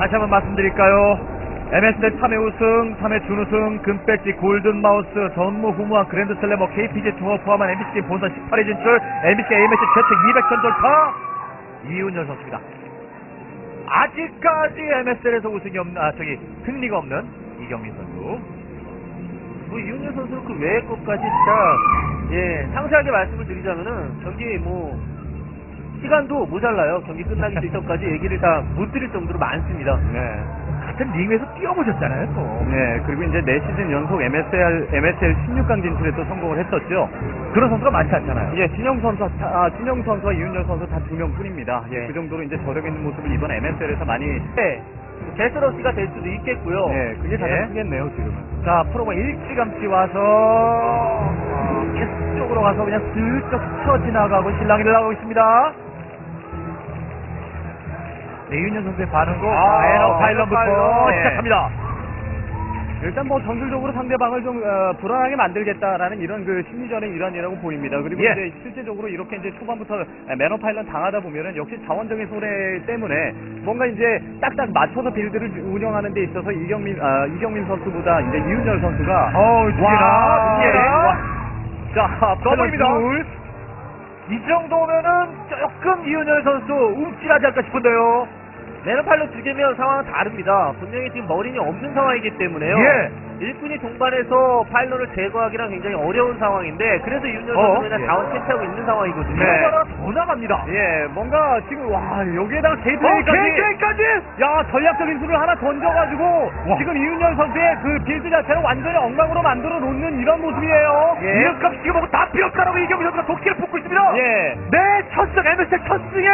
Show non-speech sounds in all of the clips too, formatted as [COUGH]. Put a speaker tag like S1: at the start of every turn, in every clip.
S1: 다시 한번 말씀드릴까요? MSL 3회 우승, 3회 준우승, 금배지, 골든마우스, 전무후무한 그랜드슬래머, KPG 투어 포함한 MBC 본선 18회 진출, MBC AMS 최측 200전 돌파, 이윤열 선수입니다. 아직까지 MSL에서 우승이 없는, 아, 저기, 승리가 없는 이경민 선수.
S2: 뭐 이윤열 선수는 그 외의 것까지 진짜 예 상세하게 말씀을 드리자면은 경기 뭐 시간도 모자라요. 경기 끝나기 [LAUGHS] 직전까지 얘기를 다 못 드릴 정도로 많습니다.
S1: 네. 같은 링에서 뛰어보셨잖아요, 또.
S3: 네, 그리고 이제 네 시즌 연속 MSL, MSL 16강 진출에 또 성공을 했었죠.
S1: 그런 선수가 많지 않잖아요.
S3: 예, 진영 선수, 아, 진영 선수와 이윤열 선수 단두 명 뿐입니다. 예, 그 정도로 이제 저력 있는 모습을 이번 MSL에서 많이,
S2: 네. 제스러시가 될 수도 있겠고요.
S3: 예, 그게 가장
S1: 예.
S3: 크겠네요, 지금은.
S1: 자, 프로가 일찌감치 와서, 어, 캐스 쪽으로 가서 그냥 슬쩍 스쳐 지나가고 실랑이를 나가고 있습니다. 네, 이윤현 선수의 반응고,
S3: 아,
S1: 에너 파일런부터
S3: 에너파일런. 예.
S1: 시작합니다.
S3: 일단 뭐 전술적으로 상대방을 좀 어, 불안하게 만들겠다라는 이런 그 심리전의 일환이라고 보입니다. 그리고
S1: 예.
S3: 이제 실제적으로 이렇게 이제 초반부터 매너 파일런 당하다 보면은 역시 자원적인 소래 때문에 뭔가 이제 딱딱 맞춰서 빌드를 운영하는 데 있어서 이경민 아, 이경민 선수보다 이제 이윤열 선수가
S1: 어우,
S3: 와,
S1: 예.
S3: 와.
S1: 자, 더블입니다.
S3: 둘.
S1: 이 정도면은 조금 이윤열 선수 움찔하지 않을까 싶은데요.
S2: 레너팔로 두 개면 상황은 다릅니다. 분명히 지금 머리니 없는 상황이기 때문에요.
S1: 예.
S2: 일꾼이 동반해서 파일런을 제거하기는 굉장히 어려운 상황인데 그래서 이윤열
S1: 어?
S2: 선수는 그냥
S1: 예.
S2: 자원 채취하고 있는 상황이거든요.
S3: 네.
S1: 하나가 더 나갑니다.
S3: 예, 뭔가 지금 와 여기에다가
S1: 어,
S3: 게이트웨이까지
S1: KK까지!
S3: 야 전략적인 수를 하나 던져가지고
S1: 와.
S3: 지금 이윤열 선수의 그 빌드 자체를 완전히 엉망으로 만들어 놓는 이런 모습이에요.
S1: 예. 이름값 지금 다 피었다라고 이경민 선수가 도끼를 뽑고 있습니다.
S3: 예.
S1: 네, 첫승 MSL 첫승에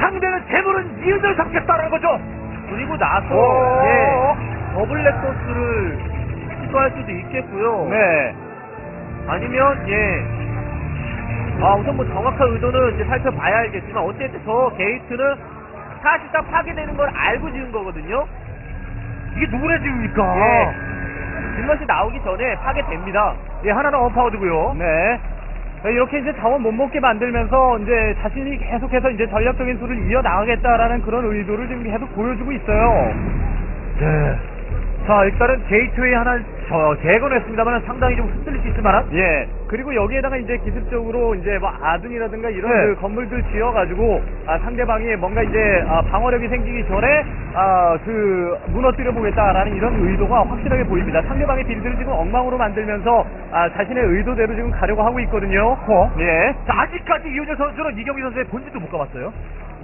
S1: 상대는 재물은 이윤열 잡겠다라는 거죠.
S2: 그리고 나서
S1: 오.
S2: 예, 더블 렉서스를 시도할 수도 있겠고요.
S3: 네.
S2: 아니면 예. 아 우선 뭐 정확한 의도는 이제 살펴봐야 알겠지만 어쨌든 저 게이트는 사실상 파괴되는 걸 알고 지은 거거든요.
S1: 이게 누구네 지입니까?
S2: 예. 질럿이 나오기 전에 파괴됩니다.
S1: 예, 하나는 어파워드고요.
S3: 네. 이렇게 이제 자원 못 먹게 만들면서 이제 자신이 계속해서 이제 전략적인 수를 이어 나가겠다라는 그런 의도를 지금 계속 보여주고 있어요.
S1: 네. 자, 일단은 게이트웨이 하나 저 제거했습니다만 상당히 좀 흔들릴 수 있을 만한
S3: 예. 그리고 여기에다가 이제 기습적으로 이제 뭐 아둔이라든가 이런
S1: 네.
S3: 그 건물들 지어가지고 아, 상대방이 뭔가 이제 아, 방어력이 생기기 전에 아, 그 무너뜨려 보겠다라는 이런 의도가 확실하게 보입니다. 상대방의 빌드를 지금 엉망으로 만들면서 아, 자신의 의도대로 지금 가려고 하고 있거든요.
S1: 어?
S3: 예.
S1: 자, 아직까지 이윤열 선수는 이경민 선수의 본진도 못 가봤어요.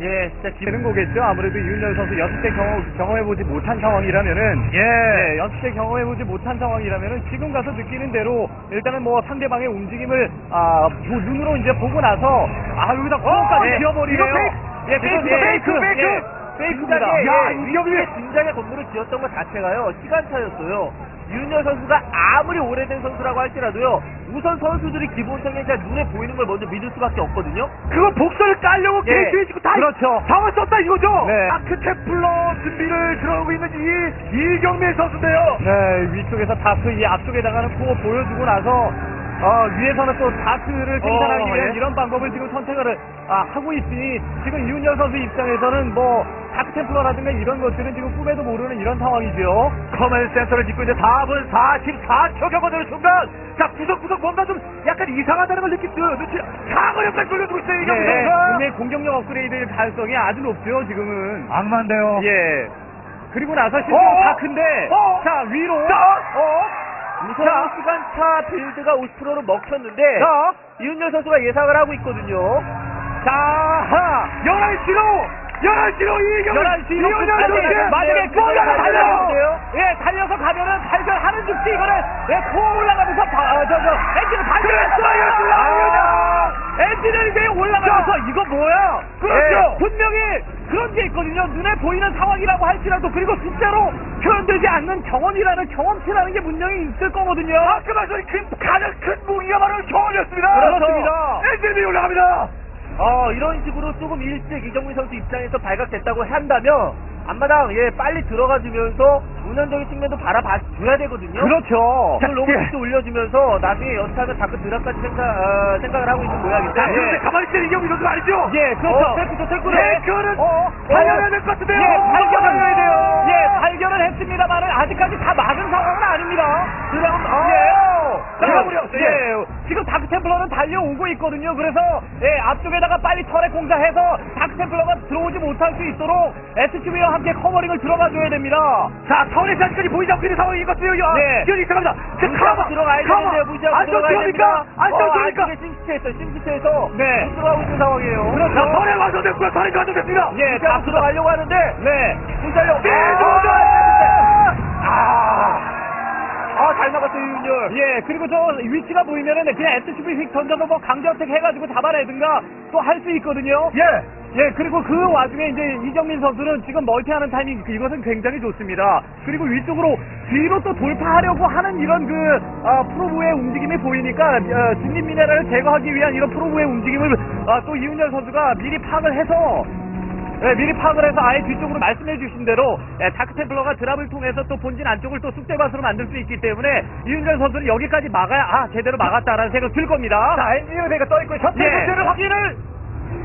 S2: 예, 진짜 기...
S3: 되는 거겠죠. 아무래도 이윤열 선수 연습 때 경험, 경험해보지 못한 상황이라면은
S1: 예.
S3: 네, 연습 때 경험해보지 못한 상황이라면은 지금 가서 느끼는 대로 일단은 뭐 상대방의 움직임을 아, 뭐 눈으로 이제 보고 나서 아 여기다 구멍까지
S1: 예.
S3: 지어버리네요.
S1: 이거 페이크!
S3: 예,
S1: 페이크, 페이크, 페이크!
S3: 예, 페이크입니다.
S1: 야,
S2: 예,
S1: 이경민!
S2: 위기의 진작에 건물을 지었던 것 자체가요 시간차였어요. 윤열 선수가 아무리 오래된 선수라고 할지라도요 우선 선수들이 기본적인 그냥 눈에 보이는 걸 먼저 믿을 수밖에 없거든요.
S1: 그거 복선을 깔려고
S2: 예.
S1: 게이트웨이 지고 다
S3: 그렇죠.
S1: 상을 썼다 이거죠?
S3: 네.
S1: 아크 테플러 준비를 들어오고 있는 이 이경민 선수인데요.
S3: 네, 위쪽에서 다크, 이 앞쪽에다가는 코어 보여주고 나서, 어, 위에서는 또 다크를 생산하기
S1: 어,
S3: 위한
S1: 예.
S3: 이런 방법을 지금 선택을 아, 하고 있으니, 지금 이윤열 선수 입장에서는 뭐, 다크템플러라든가 이런 것들은 지금 꿈에도 모르는 이런 상황이죠.
S1: 커맨 센터를 짓고 이제 4분 44초 경과되는 순간 자 구석구석 뭔가 좀 약간 이상하다는 걸 느끼 눈치 사거리까지 돌려주고 있어요 이경민
S3: 네,
S1: 선수
S3: 분명히 공격력 업그레이드 가능성이 아주 높죠, 지금은.
S1: 악마인데요
S3: 예. 그리고 나서 실제로
S1: 어?
S3: 다크인데,
S1: 어?
S3: 자, 위로.
S1: 자, 어?
S2: 우선
S1: 자.
S2: 시간차 빌드가 50%로 먹혔는데
S1: 자,
S2: 이윤열 선수가 예상을 하고 있거든요.
S1: 자, 11시로 11시로 이경민
S3: 11시 로
S1: 이윤열
S3: 끝까지
S1: 선수
S3: 만약에
S1: 뭐가
S3: 그걸
S1: 달려
S3: 달려요. 예, 달려서 가면은 발견하는 즉시 이거는 예, 코어 올라가면서 바, 아, 저, 저, 엔진을 발견했어요. 아, 엔진을 이제 올라가면서 이거 뭐야?
S1: 그렇죠.
S3: 예, 분명히 그런 게 있거든요. 눈에 보이는 상황이라고 할지라도 그리고 숫자로 표현되지 않는 경험이라는 경험치라는 게 분명히 있을 거거든요.
S1: 아까 말씀드린 큰, 가장 큰 무기가 바로 경험이었습니다
S3: 그렇습니다.
S1: 엔진이 올라갑니다
S2: 어, 이런 식으로 조금 일찍 이정민 선수 입장에서 발각됐다고 한다면 앞마당 예 빨리 들어가주면서 운영적인 측면도 바라봐줘야 되거든요.
S3: 그렇죠.
S2: 지금 로봇도 올려주면서 나중에 여차하면 다크 드랍까지 생각, 어, 생각을 하고 있는 모양인데
S1: 자, 그런데
S2: 예.
S1: 가만히 있는 이경민 선수 아니죠?
S3: 예, 그렇죠.
S2: 어, 태클도 태클을
S1: 예, 그거는
S3: 어,
S1: 발견해야 될 것 같은데요.
S3: 예, 발견을
S1: 발견해야 돼요.
S3: 예, 발견을 했습니다만은 아직까지 다 막은 상황은 아닙니다.
S2: 드랍은
S3: 예.
S1: 자,
S3: 자,
S1: 마무리하세요.
S3: 예. 지금 다크템플러는 달려오고 있거든요. 그래서 예, 앞쪽에다가 빨리 터렛 공사해서 다크템플러가 들어오지 못할 수 있도록 SCV와 함께 커버링을 들어가줘야 됩니다.
S1: 자, 타원의 잔까지 보이지 않고 있는 상황인 것 같아요.
S3: 네.
S1: 기현이. 자,
S2: 무시하고
S1: 카마,
S2: 들어가야
S1: 카마.
S2: 되는데 무시하고
S1: 안쪽
S2: 들어가야
S1: 들어옵니까?
S2: 됩니다.
S1: 안쪽
S2: 어,
S1: 들어옵니까?
S2: 안쪽에 심시트에서 심시트에서
S3: 네.
S2: 못 들어가고 있는 상황이에요.
S3: 그렇죠.
S1: 자, 턴에 완성됐고요. 턴이 완성됐습니다.
S3: 예,
S2: 다 들어가려고 하는데
S3: 네.
S2: 혼자려고 아, 잘 막았어요, 윤열.
S3: 예, 그리고 저 위치가 보이면은 그냥 SCV 휙 던져서 뭐 강제어택 해가지고 잡아내든가 또 할 수 있거든요.
S1: 예.
S3: 예, 그리고 그 와중에 이제 이정민 선수는 지금 멀티하는 타이밍 이것은 굉장히 좋습니다. 그리고 위쪽으로 뒤로 또 돌파하려고 하는 이런 그 아, 프로브의 움직임이 보이니까 어, 중립 미네랄을 제거하기 위한 이런 프로브의 움직임을 아, 또 이훈열 선수가 미리 파악을 해서 예, 미리 파악을 해서 아예 뒤쪽으로 말씀해 주신 대로 예, 다크템플러가 드랍을 통해서 또 본진 안쪽을 또 쑥대밭으로 만들 수 있기 때문에 이윤열 선수는 여기까지 막아야 아 제대로 막았다라는 생각 들 겁니다.
S1: 자, 엔지니어가 떠있고 셔틀
S3: 예.
S1: 문제를 확인을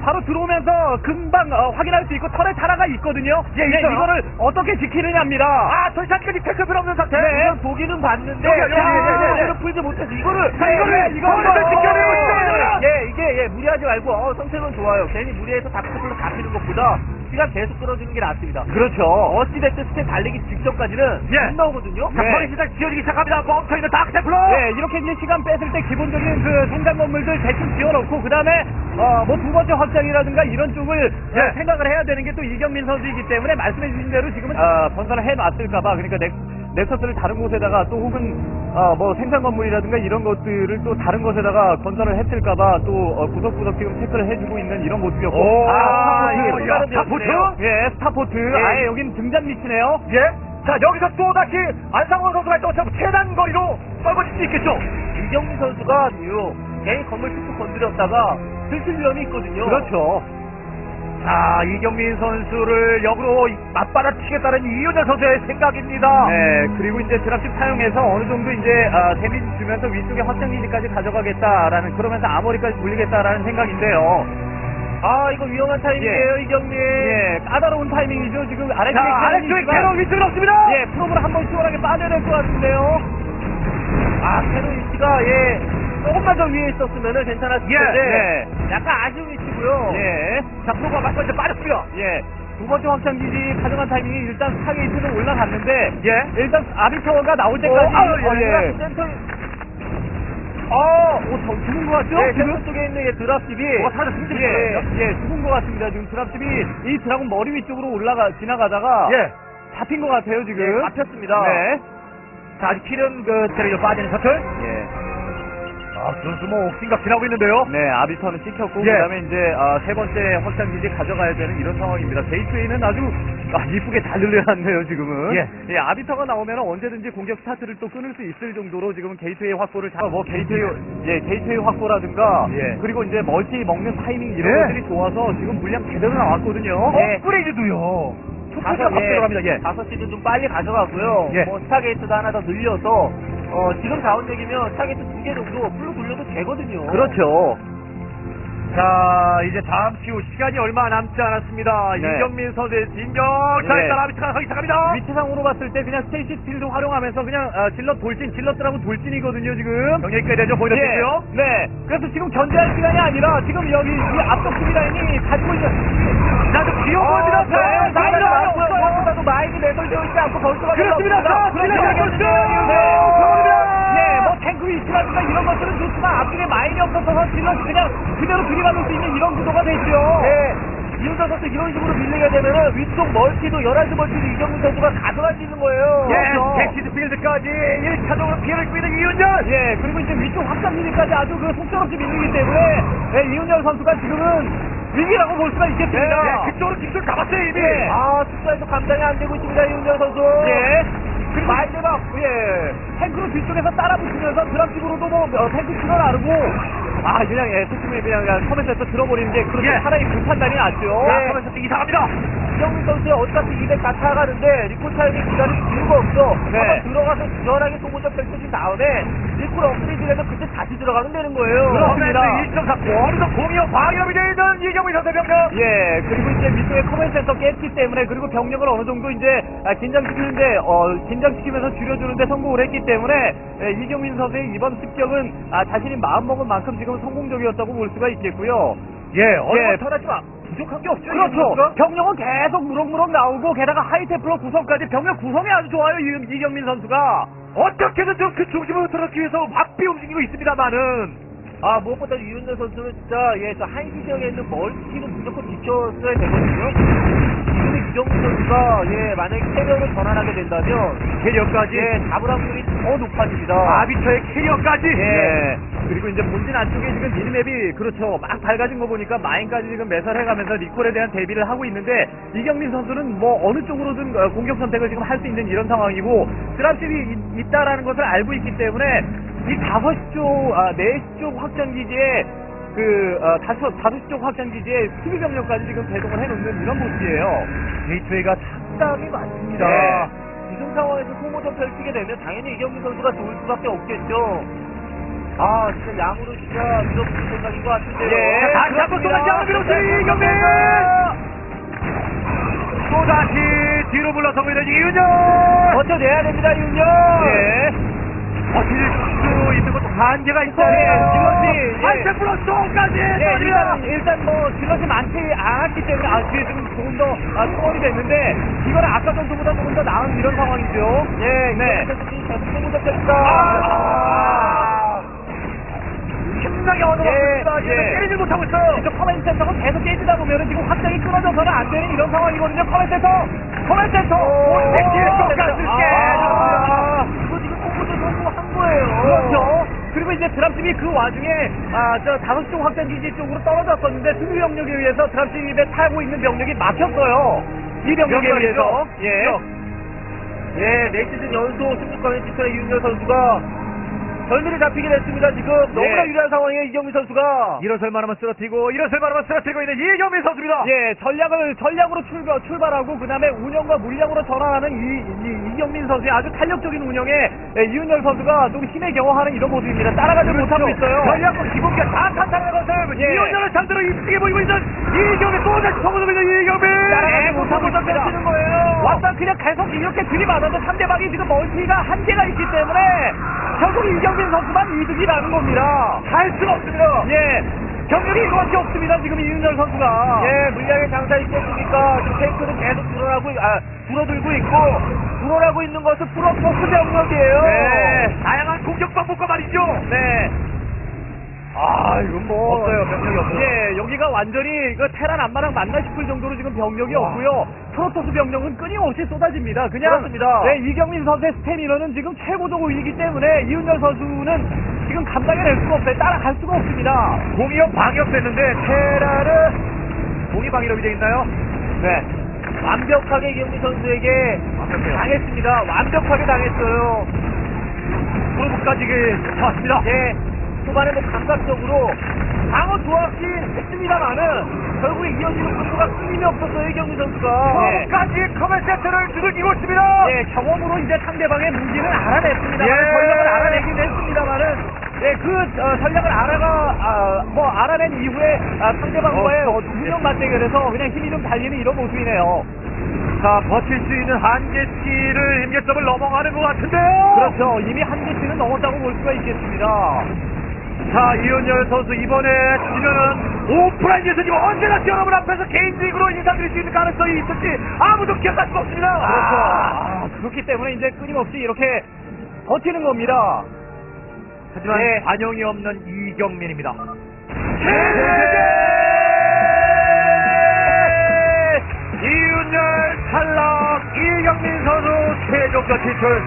S3: 바로 들어오면서 금방 어, 확인할 수 있고 털에 하나가 있거든요.
S1: 예, 있어요.
S3: 이거를 어떻게 지키느냐입니다.
S1: 아, 전샷까지 태클 필요 없는 상태.
S3: 네.
S2: 이건 보기는 봤는데
S1: 여기, 여기,
S2: 자,
S1: 여기, 여기, 여기.
S2: 이거를 풀지 못해서 이거를
S1: 자, 이거를,
S2: 이거
S1: 이거를 지켜내고 있어요.
S2: 예, 이게 예, 무리하지 말고 어, 성태는 좋아요. 괜히 무리해서 다크플로 잡히는 것보다 시간 계속 끌어주는 게 낫습니다.
S3: 그렇죠.
S2: 어찌됐든 스텝 달리기 직전까지는
S1: 예.
S2: 안 나오거든요.
S1: 자,
S3: 네.
S1: 턴이 시작 지어지기 시작합니다. 멈춰있는 다크테플러.
S3: 예, 이렇게 이제 시간 뺐을 때 기본적인 그 생산 건물들 대충 지어놓고 그 다음에 어, 뭐 두 번째 확장이라든가 이런 쪽을
S1: 예.
S3: 어, 생각을 해야 되는 게 또 이경민 선수이기 때문에 말씀해주신 대로 지금은 어, 건설을 해놨을까봐 그러니까 넥, 넥서스를 다른 곳에다가 또 혹은 어, 뭐 생산 건물이라든가 이런 것들을 또 다른 곳에다가 건설을 했을까봐 또 어, 구석구석 지금 체크를 해주고 있는 이런 모습이었고
S1: 오,
S3: 아,
S1: 이거
S3: 이게
S1: 야,
S3: 스타포트
S1: 스타포트?
S3: 예 스타포트 아예 여긴 등잔 밑이네요
S1: 예. 자, 여기서 또 다시 안상원 선수가 또 최단 거리로 떨궈질 수 있겠죠.
S2: 이경민 선수가 요 개인 건물 툭툭 건드렸다가 들킬 위험이 있거든요.
S3: 그렇죠
S1: 자, 이경민 선수를 역으로 맞받아 치겠다는 이윤열 선수의 생각입니다.
S3: 네, 그리고 이제 드랍십 사용해서 어느 정도 이제 아, 데미지 주면서 위쪽에 확장 기지까지 가져가겠다라는 그러면서 아머리까지 돌리겠다라는 생각인데요.
S2: 아 이거 위험한 타이밍이에요 이경민.
S3: 예, 까다로운 타이밍이죠. 지금 아래쪽에
S1: 자, 아래쪽에 캐논 위치는 없습니다.
S3: 예, 프로브를 한번 시원하게 빠져야 될 것 같은데요.
S2: 아 캐논 위치가 예 조금만 더 위에 있었으면 괜찮았을
S1: 예,
S2: 텐데 약간 아쉬운 위치고요.
S3: 예,
S1: 자, 프로가 맞서 이제 빠졌습니다.
S3: 예. 두 번째 확장 기지 가져간 타이밍이 일단 스타게이트는 올라갔는데
S1: 예.
S3: 일단 아비터가 나올
S2: 어,
S3: 때까지
S2: 아,
S3: 어,
S2: 예.
S3: 예.
S2: 센터
S3: 어, 오, 저 죽은 것 같죠?
S2: 예,
S3: 지금?
S2: 쪽에 있는 예, 드랍십이
S1: 뭐가 사라져 숨지
S3: 예. 예, 죽은 것 같습니다. 지금 드랍십이 이 드라군 머리 위쪽으로 올라가 지나가다가
S1: 예.
S3: 잡힌 것 같아요 지금.
S2: 예, 잡혔습니다.
S3: 네.
S1: 자, 아직 킬은 그 체력이 빠지는 셔틀.
S3: 예.
S1: 아, 선수 뭐 옥진각 지나고 있는데요.
S3: 네, 아비터는 찍혔고
S1: 예.
S3: 그다음에 이제 아, 세 번째 확장 기지 가져가야 되는 이런 상황입니다. 게이트웨이는 아주 아, 이쁘게 잘 늘려놨네요 지금은.
S1: 예.
S3: 아비터가 나오면 언제든지 공격 스타트를 또 끊을 수 있을 정도로 지금 게이트웨이 확보를 잘, 뭐 게이트웨이, 예, 게이트웨이 확보라든가
S1: 예.
S3: 그리고 이제 멀티 먹는 타이밍 이런
S1: 예.
S3: 것들이 좋아서 지금 물량 제대로 나왔거든요.
S1: 어, 업그레이드도요. 초토가
S2: 다섯
S1: 막 들어갑니다. 예.
S2: 다섯 시즌 좀 빨리 가져가고요.
S1: 예.
S2: 뭐 스타게이트도 하나 더 늘려서 어, 지금 자원력이면 스타게이트 두개 정도 풀로 돌려도 되거든요.
S3: 그렇죠.
S1: 자, 이제 잠시 후 시간이 얼마 남지 않았습니다.
S3: 네.
S1: 이경민 선수의 진격. 자,
S3: 네.
S1: 가기 시작합니다.
S3: 위치상으로 봤을 때 그냥 스테이시 필드 활용하면서 그냥 아, 질럿 돌진, 질럿들하고 돌진이거든요 지금.
S1: 꽤 되죠. 되죠.
S3: 예, 네. 그래서 지금 견제할 시간이 아니라 지금 여기 이 앞쪽 수비 라인이 가지고 있는. 네, 나이도
S2: 나이도
S3: 없어요.
S2: 많고요. 무엇보다도 마인드 매설되어 있지 않고 벌써가
S1: 그렇습니다. 자,
S3: 그렇죠.
S1: 진짜
S3: 네.
S1: 골스!
S3: 네. 네, 뭐 위치라든가 이런 것들은 좋지만 앞쪽에 마인이 없어서 질럿이 그냥 그대로 들이받을 수 있는 이런 구도가 됐죠.
S2: 네. 이윤서 선수 이런 식으로 밀리게 되면은 위쪽 멀티도 11시 멀티도 이정훈 선수가 가져갈 수 있는 거예요.
S1: 예,
S3: 그렇죠.
S1: 객시드 필드까지 1차적으로 피해를 있는 이윤열.
S3: 예, 그리고 이제 위쪽 확장 미리까지 아주 그 속절없이 밀리기 때문에 예, 이훈열 선수가 지금은 위기라고 볼 수가 있겠습니다.
S1: 예, 그쪽으로 기술 잡았어요, 이미.
S3: 예.
S2: 아, 숫자에서 감당이 안 되고 있습니다, 이윤정 선수.
S3: 예. 그리고
S2: 마인드가, 예.
S3: 탱크로 뒤쪽에서 따라 붙으면서 드랍식으로도 뭐 어, 탱크 치러 나르고 아, 그냥, 예, 소침에 그냥, 그냥 커맨드에서 들어버리는 게, 그렇게
S1: 예.
S3: 차라리 그 판단이 낫죠.
S1: 자,
S2: 네.
S1: 커맨드 이상합니다.
S2: 이정민 선수의 어차피 200 다 차가는데 리콜 타임이 기다릴 이유가 없어.
S3: 네.
S2: 한번 들어가서 시원하게 소모전 펼쳐진 다음에 리콜 업그레이드를 해서 그때 다시 들어가면 되는 거예요.
S3: 그렇습니다.
S1: 커맨드 1.4 어느덧 공이어 방위업이 되어 있는 이경민 선수 병력.
S3: 예, 그리고 이제 커맨드 센터 깼기 때문에, 그리고 병력을 어느 정도 이제, 아, 긴장시키는데, 어, 긴장시키면서 줄여주는데 성공을 했기 때문에, 예, 이경민 선수의 이번 습격은, 아, 자신이 마음먹은 만큼 지금 성공적이었다고 볼 수가 있겠고요.
S1: 예, 어느
S3: 예.
S1: 터라지만 부족한 게 없죠.
S3: 그렇죠. 병력은 계속 무럭무럭 나오고 게다가 하이테플러 구성까지 병력 구성이 아주 좋아요. 이, 이경민 선수가.
S1: 어떻게든 좀 그 중심으로 들어가기 위해서 바삐 움직이고 있습니다만은
S2: 아 무엇보다 유현재 선수는 진짜 예 저 한시 지역에 있는 멀티는 무조건 지켰어야 되거든요. 이정민 선수가 예 만약에 캐리어를 전환하게 된다면
S1: 캐리어까지
S2: 예 잡을 확률이 더 높아집니다.
S1: 아비터의 캐리어까지
S3: 예. 그리고 이제 본진 안쪽에 지금 미니맵이 그렇죠. 막 밝아진 거 보니까 마인까지 지금 매설해가면서 리콜에 대한 대비를 하고 있는데 이경민 선수는 뭐 어느 쪽으로든 어, 공격 선택을 지금 할 수 있는 이런 상황이고 드랍집이 있- 있다라는 것을 알고 있기 때문에 이 다섯 시 쪽, 아, 네시 쪽 확장 기지에 그 어, 다섯 시쪽 확장 기지에 수비 병력까지 지금 배동을 해놓는 이런 모습이에요.
S1: 게이트웨이가 상당히 많습니다.
S3: 네.
S2: 지금 상황에서 소모전 펼치게 되면 당연히 이경민 선수가 좋을 수밖에 없겠죠. 아 진짜 양으로 진짜 밀어붙일 생각인 것 같은데요.
S3: 예,
S1: 다시 한번 또 다시 한번 밀어붙이는 이경민! 또 다시 뒤로 물러서고 있는 이윤정!
S2: 버텨내야 됩니다 윤영.
S3: 예.
S1: 버틸 수 있는 것도 한계가 있어요.
S3: 예, 질럿이, 예.
S1: 한세 플러스 또까지
S3: 예,
S1: 니다
S3: 일단, 일단 뭐, 질럿이 많지 않았기 때문에, 아, 뒤에 지금 조금 더, 아, 소원이 됐는데, 이거는 아까 전보다 조금 더 나은 이런 상황이죠.
S2: 예,
S3: 네.
S2: 계속 소모전 펼치다.
S1: 아! 힘나게 얻어맞습니다.
S3: 예,
S1: 예,
S3: 예.
S1: 때리지 못하고 있어요.
S3: 이쪽 커맨드 센터가 계속 깨지다 보면은 지금 확장이 끊어져서는 안 되는 이런 상황이거든요. 커맨드 센터! 커맨드 센터!
S1: 오, 땡기는
S3: 오,
S1: 것까지
S3: 아,
S1: 깨졌습니다.
S2: 이거 지금 소모전 성공한 거예요.
S3: 그렇죠. 그리고 이제 드랍집이 그 와중에 아저 다섯 쪽 확장 기지 쪽으로 떨어졌었는데 수비 병력에 의해서 드랍집에 타고 있는 병력이 막혔어요. 이 병력에
S1: 병력이죠.
S3: 의해서 예.
S2: 예, 네 시즌 연속 승리권에 지켜낸 이윤열 선수가 절미를 잡히게 됐습니다. 지금 너무나
S3: 예.
S2: 유리한 상황이에요 이경민 선수가.
S1: 일어설 만하면 쓰러뜨리고 일어설 만하면 쓰러뜨리고 있는 이경민 선수입니다.
S3: 예, 전략을 전략으로 출발, 출발하고 그다음에 운영과 물량으로 전환하는 이, 이 이경민 선수의 아주 탄력적인 운영에 예, 이윤열 선수가 좀 힘의 경험하는 이런 모습입니다. 따라가지 못하고 있어요.
S1: 전략과 기본기가 다 탄탄한 것을
S3: 예.
S1: 이윤열을 상대로 이쁘게 보이고 있는 이경민 또 다시 성공하고 있는 이경민
S3: 따라가지
S2: 예,
S3: 못하고.
S2: 펼치는 거예요.
S3: 왔다 그냥 계속 이렇게 들이받아도 상대방이 지금 멀티가 한계가 있기 때문에 결국 이경민 선수만 이득이 나는 겁니다.
S1: 할 수가 없습니다.
S3: 예. 경력이 이거밖에 없습니다. 지금 이윤열 선수가.
S2: 예, 물량의 장사 있겠습니까? 지금 탱크는 계속 줄어나고, 아, 줄어들고 있고, 줄어나고 있는 것은 프로포스 병력이에요.
S1: 네, 다양한 공격 방법과 말이죠.
S3: 네. 아, 이건 뭐.
S1: 없어요. 병력이 없어요.
S3: 예, 여기가 완전히 그 테란 안마랑 맞나 싶을 정도로 지금 병력이
S1: 와.
S3: 없고요. 프로토스 병력은 끊임없이 쏟아집니다. 그냥.
S2: 그렇습니다.
S3: 네, 이경민 선수의 스태미너는 지금 최고적 위기이기 때문에 이윤열 선수는 지금 감당해낼 수가 없어요. 따라갈 수가 없습니다.
S1: 공이업 방역됐는데 테라를 공이 방위력이 되어 있나요?
S3: 네.
S2: 완벽하게 이경민 선수에게
S1: 완벽해요.
S2: 당했습니다. 완벽하게 당했어요.
S1: 프로브까지 왔습니다.
S2: 예, 초반에 뭐 감각적으로 방어 조합긴 했습니다만은 결국에 이어지는 공수가 끊임이 없었어요, 이경민 선수가.
S3: 네.
S1: 프로브까지 커맨 세트를 두들기고 있습니다.
S3: 예, 경험으로 이제 상대방의 무기는 알아냈습니다.
S1: 예.
S3: 전략을 알아내긴 했습니다만은, 예, 그 어, 전략을 알아가, 아, 뭐 알아낸 이후에 아, 상대방과의
S1: 어,
S3: 어, 운영 맞대결에서 그냥 힘이 좀 달리는 이런 모습이네요.
S1: 자, 버틸 수 있는 한계치를 임계점을 넘어가는 것 같은데요.
S3: 그렇죠. 이미 한계치는 넘었다고 볼 수가 있겠습니다.
S1: 자, 이윤열 선수 이번에 지면은 오프라인에서 지금 언제나 여러분 앞에서 개인적으로 인사드릴 수 있는 가능성이 있을지 아무도 기억할 수가 없습니다.
S3: 그렇죠. 아, 그렇기 때문에 이제 끊임없이 이렇게 버티는 겁니다.
S1: 하지만
S3: 네.
S1: 반영이 없는 이경민입니다. 이윤열 탈락 이경민 선수 최종전 진출